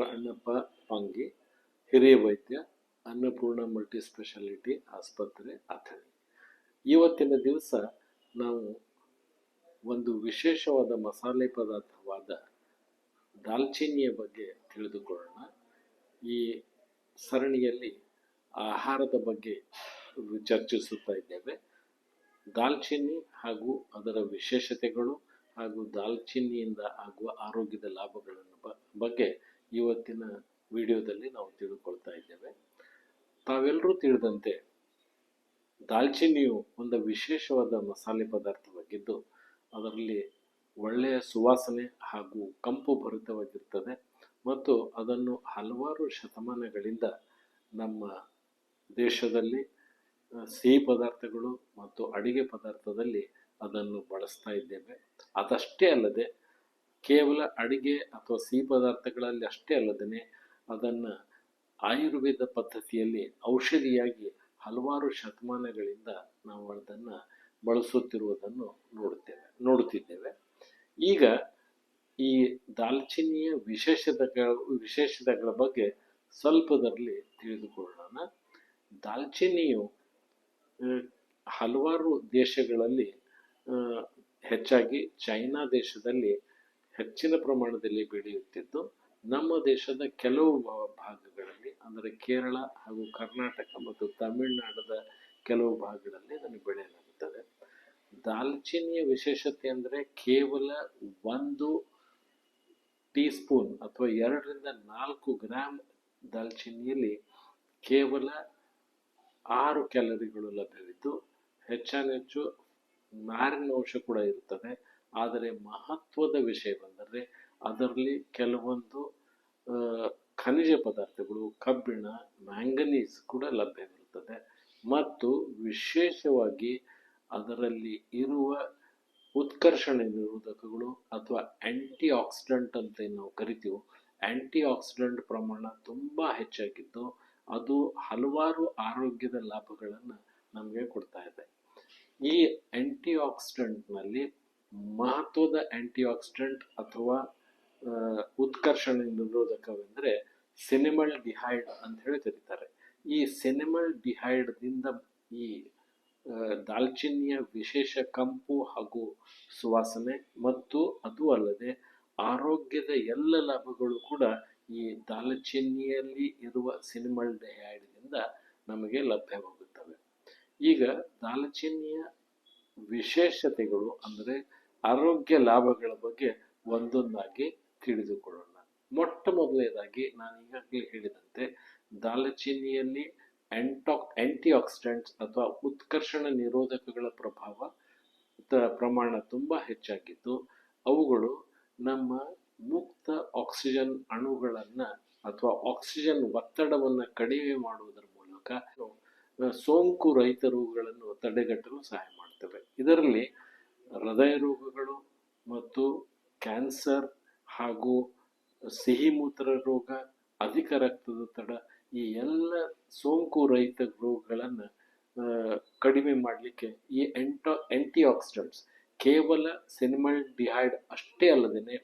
Doctor Annappa Pangi, ಹಿರಿಯ ವೈದ್ಯ, Annapurna multi speciality ಆಸ್ಪತ್ರೆ, ಅಥಣಿ. ಇವತ್ತಿನ ದಿವಸ ನಾವು ಒಂದು ವಿಶೇಷವಾದ ಮಸಾಲೆ ಪದಾರ್ಥವಾದ ದಾಲ್ಚಿನ್ನಿಯ ಬಗ್ಗೆ ತಿಳಿದುಕೊಳ್ಳೋಣ. ಈ ಸರಣಿಯಲ್ಲಿ ಆಹಾರದ ಬಗ್ಗೆ ಚರ್ಚಿಸುತ್ತಾ ಇದ್ದೇವೆ. ದಾಲ್ಚಿನ್ನಿ ಹಾಗೂ ಅದರ ವಿಶೇಷತೆಗಳು ಹಾಗೂ ದಾಲ್ಚಿನ್ನಿಯಿಂದ ಆಗುವ ಆರೋಗ್ಯದ ಲಾಭಗಳನ್ನು ಬಗ್ಗೆ ಇವತ್ತಿನ ವಿಡಿಯೋದಲ್ಲಿ ನಾವು ತಿಳ್ಕೊಳ್ತಾ ಇದ್ದೇವೆ. ತಾವೆಲ್ಲರೂ ತಿಳಿದಂತೆ ದಾಲ್ಚಿನ್ನಿಯು ಒಂದು ವಿಶೇಷವಾದ ಮಸಾಲೆ ಪದಾರ್ಥವಾಗಿದ್ದು, ಅದರಲ್ಲಿ ಒಳ್ಳೆಯ ಸುವಾಸನೆ ಹಾಗೂ ಕಂಪು ಭರಿತವಾಗಿರ್ತದೆ ಮತ್ತು ಅದನ್ನು ಹಲವಾರು ಶತಮಾನಗಳಿಂದ ನಮ್ಮ ದೇಶದಲ್ಲಿ ಸಿಹಿ ಪದಾರ್ಥಗಳು ಮತ್ತು ಅಡಿಗೆ ಪದಾರ್ಥದಲ್ಲಿ ಅದನ್ನು ಬಳಸ್ತಾ ಇದ್ದೇವೆ. ಅದಷ್ಟೇ ಅಲ್ಲದೆ ಕೇವಲ ಅಡಿಗೆ ಅಥವಾ ಸಿಹಿ ಪದಾರ್ಥಗಳಲ್ಲಿ ಅಷ್ಟೇ ಅಲ್ಲದೇ ಅದನ್ನು ಆಯುರ್ವೇದ ಪದ್ಧತಿಯಲ್ಲಿ ಔಷಧಿಯಾಗಿ ಹಲವಾರು ಶತಮಾನಗಳಿಂದ ನಾವು ಅದನ್ನು ಬಳಸುತ್ತಿರುವುದನ್ನು ನೋಡುತ್ತೇವೆ, ನೋಡುತ್ತಿದ್ದೇವೆ. ಈಗ ಈ ದಾಲ್ಚಿನ್ನಿಯ ವಿಶೇಷತೆಗಳ ವಿಶೇಷತೆಗಳ ಬಗ್ಗೆ ಸ್ವಲ್ಪದರಲ್ಲಿ ತಿಳಿದುಕೊಳ್ಳೋಣ. ದಾಲ್ಚಿನ್ನಿಯು ಹಲವಾರು ದೇಶಗಳಲ್ಲಿ ಹೆಚ್ಚಾಗಿ ಚೈನಾ ದೇಶದಲ್ಲಿ ಹೆಚ್ಚಿನ ಪ್ರಮಾಣದಲ್ಲಿ ಬೆಳೆಯುತ್ತಿದ್ದು, ನಮ್ಮ ದೇಶದ ಕೆಲವು ಭಾಗಗಳಲ್ಲಿ, ಅಂದರೆ ಕೇರಳ ಹಾಗೂ ಕರ್ನಾಟಕ ಮತ್ತು ತಮಿಳುನಾಡದ ಕೆಲವು ಭಾಗಗಳಲ್ಲಿ ಇದನ್ನು ಬೆಳೆಯಲಾಗುತ್ತದೆ. ದಾಲ್ಚಿನ್ನಿಯ ವಿಶೇಷತೆ ಅಂದರೆ ಕೇವಲ ಒಂದು ಟೀ ಸ್ಪೂನ್ ಅಥವಾ ಎರಡರಿಂದ ನಾಲ್ಕು ಗ್ರಾಮ್ ದಾಲ್ಚಿನ್ನಿಯಲ್ಲಿ ಕೇವಲ ಆರು ಕ್ಯಾಲರಿಗಳು ಲಭ್ಯವಿದ್ದು ಹೆಚ್ಚಾನೆಚ್ಚು ನಾರಿನ ಅಂಶ ಕೂಡ ಇರುತ್ತದೆ. ಆದರೆ ಮಹತ್ವದ ವಿಷಯ ಬಂದರೆ ಅದರಲ್ಲಿ ಕೆಲವೊಂದು ಖನಿಜ ಪದಾರ್ಥಗಳು, ಕಬ್ಬಿಣ, ಮ್ಯಾಂಗನೀಸ್ ಕೂಡ ಲಭ್ಯವಿರುತ್ತದೆ ಮತ್ತು ವಿಶೇಷವಾಗಿ ಅದರಲ್ಲಿ ಇರುವ ಉತ್ಕರ್ಷಣ ನಿರೋಧಕಗಳು ಅಥವಾ ಆ್ಯಂಟಿ ಆಕ್ಸಿಡೆಂಟ್ ಅಂತ ಏನು ನಾವು ಕರಿತೀವಿ ಆಂಟಿ ಆಕ್ಸಿಡೆಂಟ್ ಪ್ರಮಾಣ ತುಂಬ ಹೆಚ್ಚಾಗಿದ್ದು ಅದು ಹಲವಾರು ಆರೋಗ್ಯದ ಲಾಭಗಳನ್ನು ನಮಗೆ ಕೊಡ್ತಾ ಇದೆ. ಈ ಆ್ಯಂಟಿ ಆಕ್ಸಿಡೆಂಟ್ನಲ್ಲಿ ಮಹತ್ವದ ಆಂಟಿ ಆಕ್ಸಿಡೆಂಟ್ ಅಥವಾ ಉತ್ಕರ್ಷಣ ನಿರೋಧಕವೆಂದರೆ ಸಿನಿಮಲ್ ಡಿಹೈಡ್ ಅಂತ ಹೇಳಿ ಕರೀತಾರೆ. ಈ ಸಿನಿಮಲ್ ಡಿಹೈಡ್ದಿಂದ ಈ ದಾಲ್ಚಿನ್ನಿಯ ವಿಶೇಷ ಕಂಪು ಹಾಗೂ ಸುವಾಸನೆ ಮತ್ತು ಅದು ಅಲ್ಲದೆ ಆರೋಗ್ಯದ ಎಲ್ಲ ಲಾಭಗಳು ಕೂಡ ಈ ದಾಲ್ಚಿನ್ನಿಯಲ್ಲಿ ಇರುವ ಸಿನಿಮಲ್ ಡಿಹೈಡ್ನಿಂದ ನಮಗೆ ಲಭ್ಯವಾಗುತ್ತವೆ. ಈಗ ದಾಲ್ಚಿನ್ನಿಯ ವಿಶೇಷತೆಗಳು ಅಂದರೆ ಆರೋಗ್ಯ ಲಾಭಗಳ ಬಗ್ಗೆ ಒಂದೊಂದಾಗಿ ತಿಳಿದುಕೊಳ್ಳೋಣ. ಮೊಟ್ಟ ಮೊದಲನೇದಾಗಿ ನಾನು ಈಗಾಗಲೇ ಹೇಳಿದಂತೆ ದಾಲ್ಚಿನ್ನಿಯಲ್ಲಿ ಆಂಟಾಕ್ ಆಂಟಿ ಆಕ್ಸಿಡೆಂಟ್ಸ್ ಅಥವಾ ಉತ್ಕರ್ಷಣ ನಿರೋಧಕಗಳ ಪ್ರಭಾವ ಪ್ರಮಾಣ ತುಂಬ ಹೆಚ್ಚಾಗಿದ್ದು, ಅವುಗಳು ನಮ್ಮ ಮುಕ್ತ ಆಕ್ಸಿಜನ್ ಅಣುಗಳನ್ನು ಅಥವಾ ಆಕ್ಸಿಜನ್ ಒತ್ತಡವನ್ನು ಕಡಿಮೆ ಮಾಡುವುದರ ಮೂಲಕ, ಸೋಂಕು ರಹಿತ ರೋಗಗಳನ್ನು ತಡೆಗಟ್ಟಲು ಸಹಾಯ ಮಾಡ್ತವೆ. ಇದರಲ್ಲಿ ಹೃದಯ ರೋಗಗಳು ಮತ್ತು ಕ್ಯಾನ್ಸರ್ ಹಾಗೂ ಸಿಹಿ ಮೂತ್ರ ರೋಗ, ಅಧಿಕ ರಕ್ತದೊತ್ತಡ ಈ ಎಲ್ಲ ಸೋಂಕು ರಹಿತ ರೋಗಗಳನ್ನು ಕಡಿಮೆ ಮಾಡಲಿಕ್ಕೆ ಈ ಎಂಟೋ ಆಂಟಿ ಆಕ್ಸಿಡೆಂಟ್ಸ್ ಕೇವಲ ಸಿನಿಮಲ್ ಡಿಹೈಡ್ ಅಷ್ಟೇ ಅಲ್ಲದೇ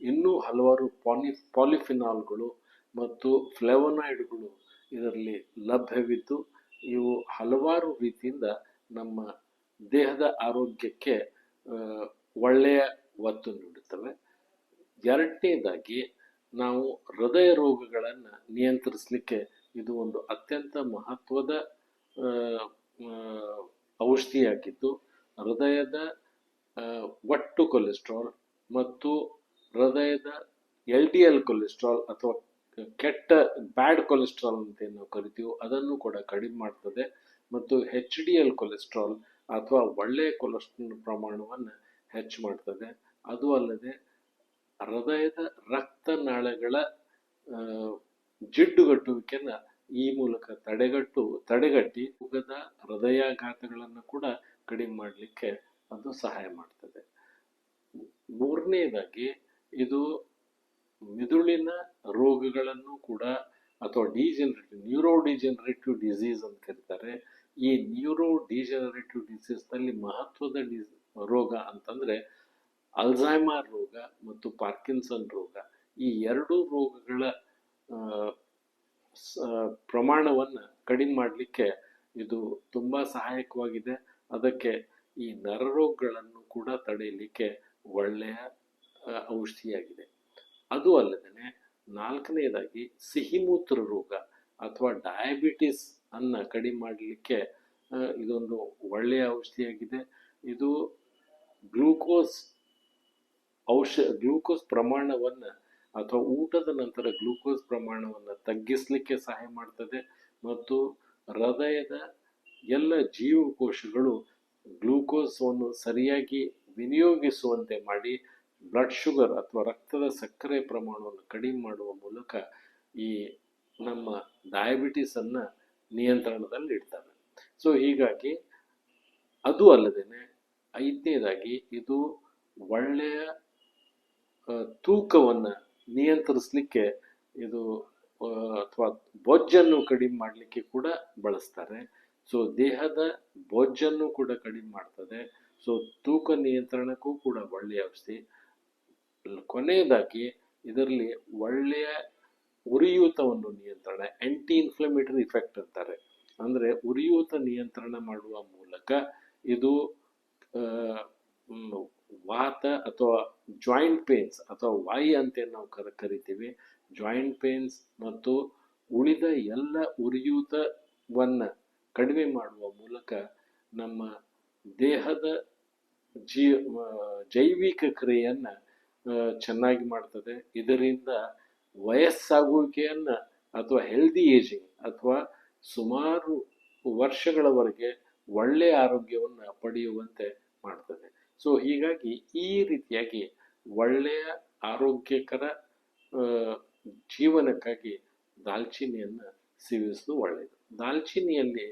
ಇನ್ನೂ ಹಲವಾರು ಪಾಲಿ ಪಾಲಿಫಿನಾಲ್ಗಳು ಮತ್ತು ಫ್ಲೆವನಾಯ್ಡ್ಗಳು ಇದರಲ್ಲಿ ಲಭ್ಯವಿದ್ದು, ಇವು ಹಲವಾರು ರೀತಿಯಿಂದ ನಮ್ಮ ದೇಹದ ಆರೋಗ್ಯಕ್ಕೆ ಒಳ್ಳೆಯ ಒತ್ತು ನೀಡುತ್ತವೆ. ಎರಡನೇದಾಗಿ, ನಾವು ಹೃದಯ ರೋಗಗಳನ್ನು ನಿಯಂತ್ರಿಸಲಿಕ್ಕೆ ಇದು ಒಂದು ಅತ್ಯಂತ ಮಹತ್ವದ ಔಷಧಿಯಾಗಿದ್ದು, ಹೃದಯದ ಒಟ್ಟು ಕೊಲೆಸ್ಟ್ರಾಲ್ ಮತ್ತು ಹೃದಯದ ಎಲ್ ಡಿ ಎಲ್ ಕೊಲೆಸ್ಟ್ರಾಲ್ ಅಥವಾ ಕೆಟ್ಟ, ಬ್ಯಾಡ್ ಕೊಲೆಸ್ಟ್ರಾಲ್ ಅಂತ ಏನು ಕರಿತೀವೋ ಅದನ್ನು ಕೂಡ ಕಡಿಮೆ ಮಾಡ್ತದೆ. ಮತ್ತು ಹೆಚ್ ಡಿ ಎಲ್ ಕೊಲೆಸ್ಟ್ರಾಲ್ ಅಥವಾ ಒಳ್ಳೆಯ ಕೊಲೆಸ್ಟ್ರಾಲ್ ಪ್ರಮಾಣವನ್ನು ಹೆಚ್ಚು ಮಾಡ್ತದೆ. ಅದು ಅಲ್ಲದೆ ಹೃದಯದ ರಕ್ತನಾಳಗಳ ಜಿಡ್ಡುಗಟ್ಟುವಿಕೆಯನ್ನು ಈ ಮೂಲಕ ತಡೆಗಟ್ಟು, ತಡೆಗಟ್ಟಿ ಉಗದ ಹೃದಯಾಘಾತಗಳನ್ನು ಕೂಡ ಕಡಿಮೆ ಮಾಡಲಿಕ್ಕೆ ಅದು ಸಹಾಯ ಮಾಡ್ತದೆ. ಮೂರನೇದಾಗಿ ಇದು ಮಿದುಳಿನ ರೋಗಗಳನ್ನು ಕೂಡ ಅಥವಾ ಡಿಜೆನರೇಟಿವ್ ನ್ಯೂರೋ ಡಿಜೆನರೇಟಿವ್ ಡಿಸೀಸ್ ಅಂತ ಕರೀತಾರೆ. ಈ ನ್ಯೂರೋ ಡಿಜನರೇಟಿವ್ ಡಿಸೀಸ್ನಲ್ಲಿ ಮಹತ್ವದ ಡಿಸ್ ರೋಗ ಅಂತಂದರೆ ಅಲ್ಝೈಮರ್ ರೋಗ ಮತ್ತು ಪಾರ್ಕಿನ್ಸನ್ ರೋಗ. ಈ ಎರಡೂ ರೋಗಗಳ ಪ್ರಮಾಣವನ್ನು ಕಡಿಮೆ ಮಾಡಲಿಕ್ಕೆ ಇದು ತುಂಬ ಸಹಾಯಕವಾಗಿದೆ. ಅದಕ್ಕೆ ಈ ನರರೋಗಗಳನ್ನು ಕೂಡ ತಡೆಯಲಿಕ್ಕೆ ಒಳ್ಳೆಯ ಔಷಧಿಯಾಗಿದೆ. ಅದು ಅಲ್ಲದೆ ನಾಲ್ಕನೆಯದಾಗಿ ಸಿಹಿಮೂತ್ರ ರೋಗ ಅಥವಾ ಡಯಾಬಿಟಿಸ್ ಅನ್ನ ಕಡಿಮೆ ಮಾಡಲಿಕ್ಕೆ ಇದೊಂದು ಒಳ್ಳೆಯ ಔಷಧಿಯಾಗಿದೆ. ಇದು ಗ್ಲೂಕೋಸ್ ಔಷ, ಗ್ಲೂಕೋಸ್ ಪ್ರಮಾಣವನ್ನು ಅಥವಾ ಊಟದ ನಂತರ ಗ್ಲೂಕೋಸ್ ಪ್ರಮಾಣವನ್ನು ತಗ್ಗಿಸಲಿಕ್ಕೆ ಸಹಾಯ ಮಾಡ್ತದೆ ಮತ್ತು ಹೃದಯದ ಎಲ್ಲ ಜೀವಕೋಶಗಳು ಗ್ಲೂಕೋಸವನ್ನು ಸರಿಯಾಗಿ ವಿನಿಯೋಗಿಸುವಂತೆ ಮಾಡಿ ಬ್ಲಡ್ ಶುಗರ್ ಅಥವಾ ರಕ್ತದ ಸಕ್ಕರೆ ಪ್ರಮಾಣವನ್ನು ಕಡಿಮೆ ಮಾಡುವ ಮೂಲಕ ಈ ನಮ್ಮ ಡಯಾಬಿಟಿಸನ್ನು ನಿಯಂತ್ರಣದಲ್ಲಿ ಇಡ್ತಾರೆ ಸೊ ಹೀಗಾಗಿ ಅದು ಅಲ್ಲದೆ ಐದನೇದಾಗಿ ಇದು ಒಳ್ಳೆಯ ತೂಕವನ್ನು ನಿಯಂತ್ರಿಸಲಿಕ್ಕೆ ಇದು ಅಥವಾ ಬೊಜ್ಜನ್ನು ಕಡಿಮೆ ಮಾಡಲಿಕ್ಕೆ ಕೂಡ ಬಳಸ್ತಾರೆ. ಸೊ ದೇಹದ ಬೊಜ್ಜನ್ನು ಕೂಡ ಕಡಿಮೆ ಮಾಡ್ತದೆ. ಸೊ ತೂಕ ನಿಯಂತ್ರಣಕ್ಕೂ ಕೂಡ ಒಳ್ಳೆಯ ಔಷಧಿ. ಕೊನೆಯದಾಗಿ ಇದರಲ್ಲಿ ಒಳ್ಳೆಯ ಉರಿಯೂತವನ್ನು ನಿಯಂತ್ರಣ ಆಂಟಿ ಇನ್ಫ್ಲಮೇಟರಿ ಇಫೆಕ್ಟ್ ಅಂತಾರೆ. ಅಂದರೆ ಉರಿಯೂತ ನಿಯಂತ್ರಣ ಮಾಡುವ ಮೂಲಕ ಇದು ವಾತ ಅಥವಾ ಜಾಯಿಂಟ್ ಪೇನ್ಸ್ ಅಥವಾ ವಾಯಿ ಅಂತ ನಾವು ಕರ, ಕರಿತೀವಿ. ಜಾಯಿಂಟ್ ಪೇನ್ಸ್ ಮತ್ತು ಉಳಿದ ಎಲ್ಲ ಉರಿಯೂತವನ್ನು ಕಡಿಮೆ ಮಾಡುವ ಮೂಲಕ ನಮ್ಮ ದೇಹದ ಜೀ ಜೈವಿಕ ಕ್ರಿಯೆಯನ್ನು ಚೆನ್ನಾಗಿ ಮಾಡ್ತದೆ. ಇದರಿಂದ ವಯಸ್ಸಾಗುವಿಕೆಯನ್ನು ಅಥವಾ ಹೆಲ್ದಿ ಏಜಿಂಗ್ ಅಥವಾ ಸುಮಾರು ವರ್ಷಗಳವರೆಗೆ ಒಳ್ಳೆಯ ಆರೋಗ್ಯವನ್ನು ಪಡೆಯುವಂತೆ ಮಾಡ್ತದೆ. ಸೊ ಹೀಗಾಗಿ ಈ ರೀತಿಯಾಗಿ ಒಳ್ಳೆಯ ಆರೋಗ್ಯಕರ ಜೀವನಕ್ಕಾಗಿ ದಾಲ್ಚಿನ್ನಿಯನ್ನು ಸೇವಿಸುವುದು ಒಳ್ಳೆಯದು. ದಾಲ್ಚಿನ್ನಿಯಲ್ಲಿ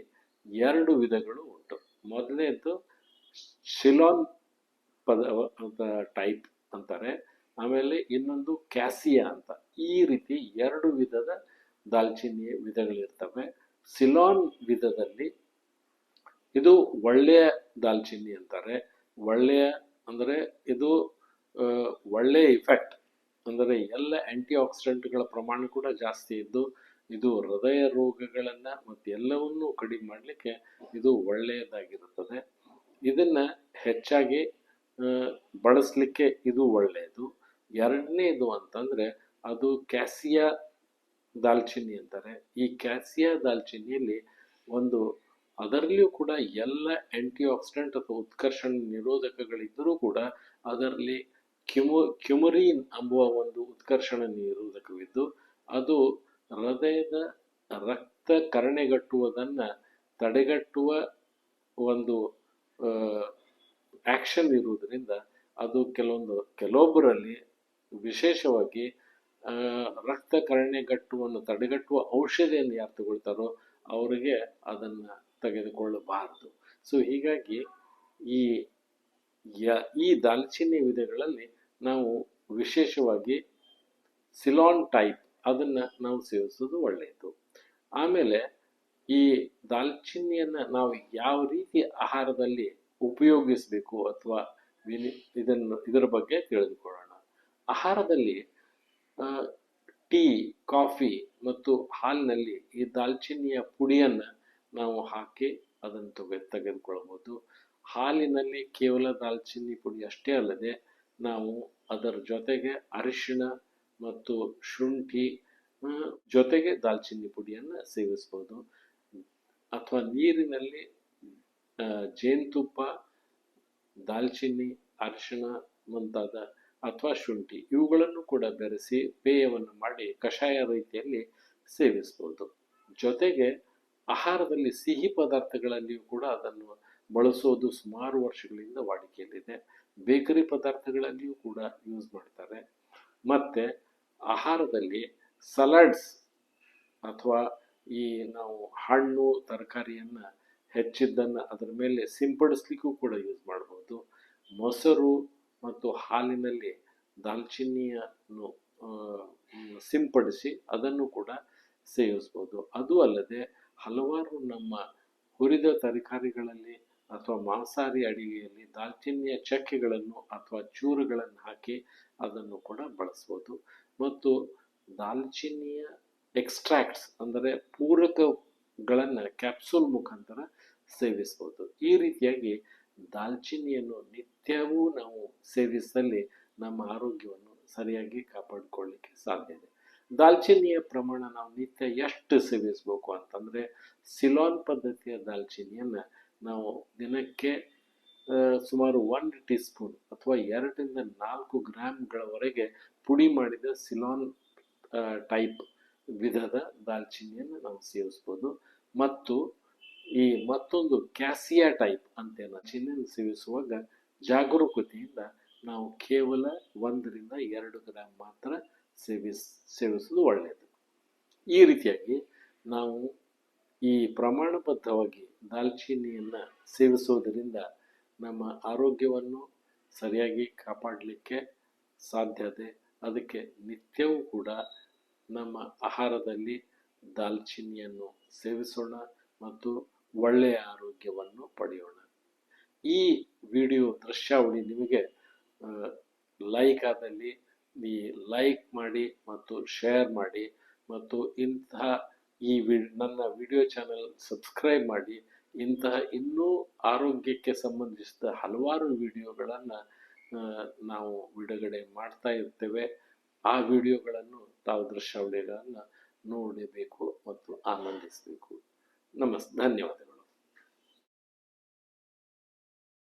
ಎರಡು ವಿಧಗಳು ಉಂಟು. ಮೊದಲನೇದು ಶಿಲಾನ್ ಪದ ಟೈಪ್ ಅಂತಾರೆ. ಆಮೇಲೆ ಇನ್ನೊಂದು ಕ್ಯಾಸಿಯಾ ಅಂತ. ಈ ರೀತಿ ಎರಡು ವಿಧದ ದಾಲ್ಚಿನ್ನಿ ವಿಧಗಳಿರ್ತವೆ. ಸಿಲಾನ್ ವಿಧದಲ್ಲಿ ಇದು ಒಳ್ಳೆಯ ದಾಲ್ಚಿನ್ನಿ ಅಂತಾರೆ. ಒಳ್ಳೆಯ ಅಂದರೆ ಇದು ಒಳ್ಳೆಯ ಇಫೆಕ್ಟ್ ಅಂದರೆ ಎಲ್ಲ ಆ್ಯಂಟಿ ಆಕ್ಸಿಡೆಂಟ್ಗಳ ಪ್ರಮಾಣ ಕೂಡ ಜಾಸ್ತಿ ಇದ್ದು, ಇದು ಹೃದಯ ರೋಗಗಳನ್ನು ಮತ್ತು ಎಲ್ಲವನ್ನೂ ಕಡಿಮೆ ಮಾಡಲಿಕ್ಕೆ ಇದು ಒಳ್ಳೆಯದಾಗಿರುತ್ತದೆ. ಇದನ್ನು ಹೆಚ್ಚಾಗಿ ಬಳಸಲಿಕ್ಕೆ ಇದು ಒಳ್ಳೆಯದು. ಎರಡನೇದು ಅಂತಂದರೆ ಅದು ಕ್ಯಾಸಿಯಾ ದಾಲ್ಚಿನ್ನಿ ಅಂತಾರೆ. ಈ ಕ್ಯಾಸಿಯಾ ದಾಲ್ಚಿನ್ನಿಯಲ್ಲಿ ಒಂದು, ಅದರಲ್ಲಿಯೂ ಕೂಡ ಎಲ್ಲ ಆಂಟಿ ಆಕ್ಸಿಡೆಂಟ್ ಅಥವಾ ಉತ್ಕರ್ಷಣ ನಿರೋಧಕಗಳಿದ್ದರೂ ಕೂಡ ಅದರಲ್ಲಿ ಕ್ಯುಮು, ಕ್ಯುಮರಿನ್ ಎಂಬುವ ಒಂದು ಉತ್ಕರ್ಷಣ ನಿರೋಧಕವಿದ್ದು, ಅದು ಹೃದಯದ ರಕ್ತ ಕರಣೆಗಟ್ಟುವುದನ್ನು ತಡೆಗಟ್ಟುವ ಒಂದು ಆಕ್ಷನ್ ಇರುವುದರಿಂದ ಅದು ಕೆಲವೊಂದು, ಕೆಲವೊಬ್ಬರಲ್ಲಿ ವಿಶೇಷವಾಗಿ ರಕ್ತ ಕರಣೆಗಟ್ಟುವನ್ನು ತಡೆಗಟ್ಟುವ ಔಷಧಿಯನ್ನು ಯಾರು ತಗೊಳ್ತಾರೋ ಅವರಿಗೆ ಅದನ್ನು ತೆಗೆದುಕೊಳ್ಳಬಾರದು. ಸೊ ಹೀಗಾಗಿ ಈ ಯ, ಈ ದಾಲ್ಚಿನ್ನಿ ವಿಧಗಳಲ್ಲಿ ನಾವು ವಿಶೇಷವಾಗಿ ಸಿಲಾನ್ ಟೈಪ್ ಅದನ್ನು ನಾವು ಸೇವಿಸೋದು ಒಳ್ಳೆಯದು. ಆಮೇಲೆ ಈ ದಾಲ್ಚಿನ್ನಿಯನ್ನು ನಾವು ಯಾವ ರೀತಿ ಆಹಾರದಲ್ಲಿ ಉಪಯೋಗಿಸಬೇಕು ಅಥವಾ ಇದನ್ನು, ಇದರ ಬಗ್ಗೆ ತಿಳಿದುಕೊಳ್ಳೋಣ. ಆಹಾರದಲ್ಲಿ ಟೀ, ಕಾಫಿ ಮತ್ತು ಹಾಲಿನಲ್ಲಿ ಈ ದಾಲ್ಚಿನ್ನಿಯ ಪುಡಿಯನ್ನು ನಾವು ಹಾಕಿ ಅದನ್ನು ತೆಗೆ, ತೆಗೆದುಕೊಳ್ಳಬಹುದು. ಹಾಲಿನಲ್ಲಿ ಕೇವಲ ದಾಲ್ಚಿನ್ನಿ ಪುಡಿ ಅಷ್ಟೇ ಅಲ್ಲದೆ ನಾವು ಅದರ ಜೊತೆಗೆ ಅರಿಶಿಣ ಮತ್ತು ಶುಂಠಿ ಜೊತೆಗೆ ದಾಲ್ಚಿನ್ನಿ ಪುಡಿಯನ್ನು ಸೇವಿಸ್ಬೋದು ಅಥವಾ ನೀರಿನಲ್ಲಿ ಜೇನುತುಪ್ಪ, ದಾಲ್ಚಿನ್ನಿ, ಅರಿಶಿಣ ಮುಂತಾದ ಅಥವಾ ಶುಂಠಿ. ಇವುಗಳನ್ನು ಕೂಡ ಬೆರೆಸಿ ಪೇಯವನ್ನು ಮಾಡಿ ಕಷಾಯ ರೀತಿಯಲ್ಲಿ ಸೇವಿಸ್ಬೋದು ಜೊತೆಗೆ ಆಹಾರದಲ್ಲಿ ಸಿಹಿ ಪದಾರ್ಥಗಳಲ್ಲಿಯೂ ಕೂಡ ಅದನ್ನು ಬಳಸೋದು ಸುಮಾರು ವರ್ಷಗಳಿಂದ ವಾಡಿಕೆಯಲ್ಲಿದೆ. ಬೇಕರಿ ಪದಾರ್ಥಗಳಲ್ಲಿಯೂ ಕೂಡ ಯೂಸ್ ಮಾಡ್ತಾರೆ. ಮತ್ತು ಆಹಾರದಲ್ಲಿ ಸಲಾಡ್ಸ್ ಅಥವಾ ಈ ನಾವು ಹಣ್ಣು, ತರಕಾರಿಯನ್ನು ಹೆಚ್ಚಿದ್ದನ್ನು ಅದರ ಮೇಲೆ ಸಿಂಪಡಿಸ್ಲಿಕ್ಕೂ ಕೂಡ ಯೂಸ್ ಮಾಡ್ಬೋದು. ಮೊಸರು ಮತ್ತು ಹಾಲಿನಲ್ಲಿ ದಾಲ್ಚಿನ್ನಿಯನ್ನು ಸಿಂಪಡಿಸಿ ಅದನ್ನು ಕೂಡ ಸೇವಿಸ್ಬೋದು. ಅದು ಅಲ್ಲದೆ ಹಲವಾರು ನಮ್ಮ ಹುರಿದ ತರಕಾರಿಗಳಲ್ಲಿ ಅಥವಾ ಮಾಂಸಾಹಾರಿ ಅಡಿಗೆಯಲ್ಲಿ ದಾಲ್ಚಿನ್ನಿಯ ಚಕ್ಕೆಗಳನ್ನು ಅಥವಾ ಚೂರುಗಳನ್ನು ಹಾಕಿ ಅದನ್ನು ಕೂಡ ಬಳಸ್ಬೋದು. ಮತ್ತು ದಾಲ್ಚಿನ್ನಿಯ ಎಕ್ಸ್ಟ್ರಾಕ್ಟ್ಸ್ ಅಂದರೆ ಪೂರಕಗಳನ್ನು ಕ್ಯಾಪ್ಸೂಲ್ ಮುಖಾಂತರ ಸೇವಿಸ್ಬೋದು. ಈ ರೀತಿಯಾಗಿ ದಾಲ್ಚಿನ್ನಿಯನ್ನು ನಿತ್ಯವೂ ನಾವು ಸೇವಿಸಲ್ಲಿ ನಮ್ಮ ಆರೋಗ್ಯವನ್ನು ಸರಿಯಾಗಿ ಕಾಪಾಡಿಕೊಳ್ಳಿಕ್ಕೆ ಸಾಧ್ಯ ಇದೆ. ದಾಲ್ಚಿನ್ನಿಯ ಪ್ರಮಾಣ ನಾವು ನಿತ್ಯ ಎಷ್ಟು ಸೇವಿಸಬೇಕು ಅಂತಂದರೆ, ಸಿಲಾನ್ ಪದ್ಧತಿಯ ದಾಲ್ಚಿನ್ನಿಯನ್ನು ನಾವು ದಿನಕ್ಕೆ ಸುಮಾರು ಒಂದು ಟೀ ಸ್ಪೂನ್ ಅಥವಾ ಎರಡರಿಂದ ನಾಲ್ಕು ಗ್ರಾಮ್ಗಳವರೆಗೆ ಪುಡಿ ಮಾಡಿದ ಸಿಲಾನ್ ಟೈಪ್ ವಿಧದ ದಾಲ್ಚಿನ್ನಿಯನ್ನು ನಾವು ಸೇವಿಸ್ಬೋದು. ಮತ್ತು ಈ ಮತ್ತೊಂದು ಕ್ಯಾಸಿಯಾ ಟೈಪ್ ಅಂತ ಚಿನ್ನೆಯನ್ನು ಸೇವಿಸುವಾಗ ಜಾಗರೂಕತೆಯಿಂದ ನಾವು ಕೇವಲ ಒಂದರಿಂದ ಎರಡು ಗ್ರಾಮ್ ಮಾತ್ರ ಸೇವಿಸ್ ಸೇವಿಸೋದು ಒಳ್ಳೆಯದು. ಈ ರೀತಿಯಾಗಿ ನಾವು ಈ ಪ್ರಮಾಣಬದ್ಧವಾಗಿ ದಾಲ್ಚಿನ್ನಿಯನ್ನು ಸೇವಿಸೋದರಿಂದ ನಮ್ಮ ಆರೋಗ್ಯವನ್ನು ಸರಿಯಾಗಿ ಕಾಪಾಡಲಿಕ್ಕೆ ಸಾಧ್ಯತೆ ಅದಕ್ಕೆ ನಿತ್ಯವೂ ಕೂಡ ನಮ್ಮ ಆಹಾರದಲ್ಲಿ ದಾಲ್ಚಿನ್ನಿಯನ್ನು ಸೇವಿಸೋಣ ಮತ್ತು ಒಳ್ಳೆಯ ಆರೋಗ್ಯವನ್ನು ಪಡೆಯೋಣ. ಈ ವಿಡಿಯೋ ದೃಶ್ಯಾವಳಿ ನಿಮಗೆ ಲೈಕ್ ಆದಲ್ಲಿ ಈ ಲೈಕ್ ಮಾಡಿ ಮತ್ತು ಶೇರ್ ಮಾಡಿ ಮತ್ತು ಇಂತಹ ಈ ವಿ ನನ್ನ ವಿಡಿಯೋ ಚಾನೆಲ್ ಸಬ್ಸ್ಕ್ರೈಬ್ ಮಾಡಿ, ಇಂತಹ ಇನ್ನೂ ಆರೋಗ್ಯಕ್ಕೆ ಸಂಬಂಧಿಸಿದ ಹಲವಾರು ವಿಡಿಯೋಗಳನ್ನು ನಾವು ಬಿಡುಗಡೆ ಮಾಡ್ತಾ ಇರ್ತೇವೆ. ಆ ವಿಡಿಯೋಗಳನ್ನು ತಾವು ದೃಶ್ಯಾವಳಿಗಳನ್ನು ನೋಡಬೇಕು ಮತ್ತು ಆನಂದಿಸಬೇಕು. ನಮಸ್, ಧನ್ಯವಾದಗಳು.